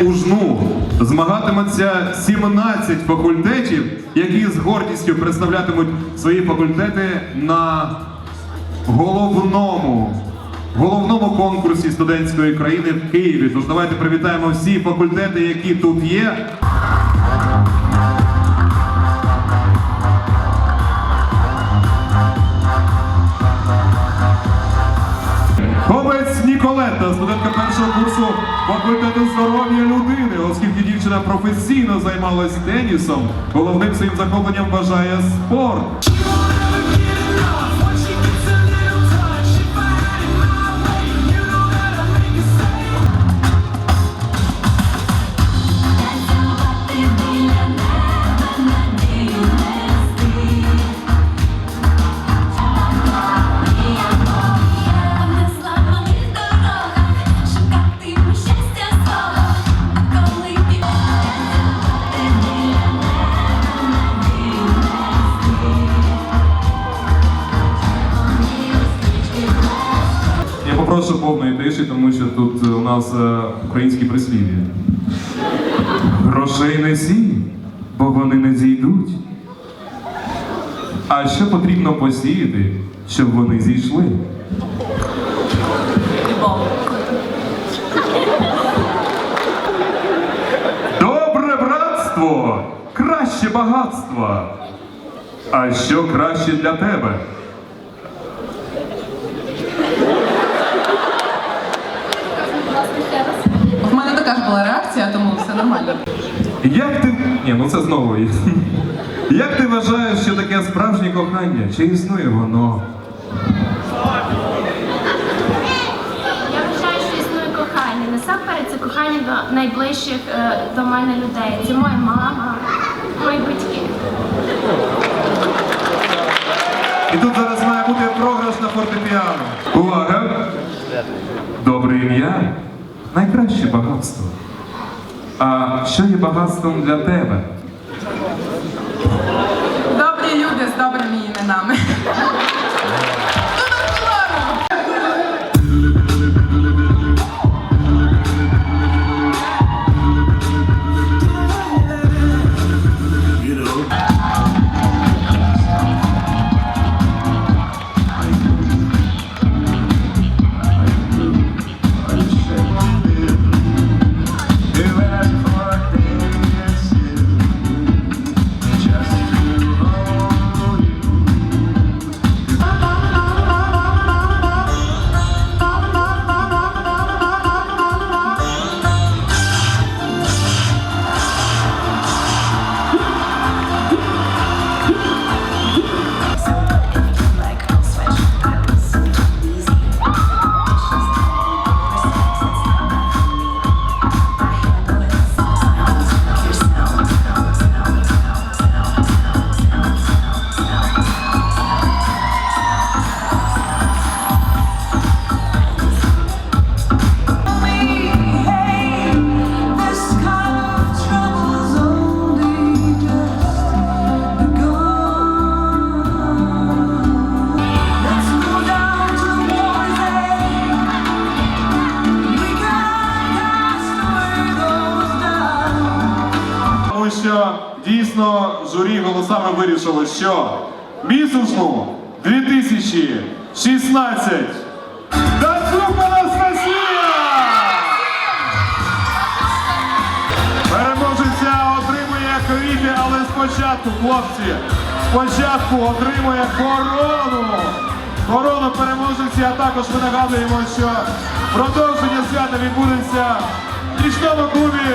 У жну змагатиметься 17 факультетів, які з гордістю представлятимуть свої факультети на головному головному конкурсі студентської країни в Києві. Тож давайте привітаємо всі факультети, які тут є. Першого курсу факультету здоров'я людини, оскільки дівчина професійно займалась тенісом, головним своїм захопленням вважає спорт. Тиші, тому що тут е, у нас е, українські прислів'я. Грошей не сій, бо вони не зійдуть. А що потрібно посіяти, щоб вони зійшли? Добре братство, краще багатство. А що краще для тебе? В мене така ж була реакція, тому все нормально. Як ти. Ні, ну це знову. є. Як ти вважаєш, що таке справжнє кохання? Чи існує воно? Я вважаю, що існує кохання. Насамперед це кохання до найближчих е, до мене людей. Це моя мама, мої батьки. І тут зараз має бути програш на фортепіано. Увага! Добре ім'я найкраще багатство. А що є багатством для тебе? Добрі люди з добрими іменами. Що дійсно журі голосами вирішило, що міс УЖНУ 2016 Дацюк Анастасія! Переможеця отримує квіти, але спочатку, хлопці, спочатку отримує корону. Корону переможеці, а також ми нагадуємо, що продовження свята відбудеться в нічному клубі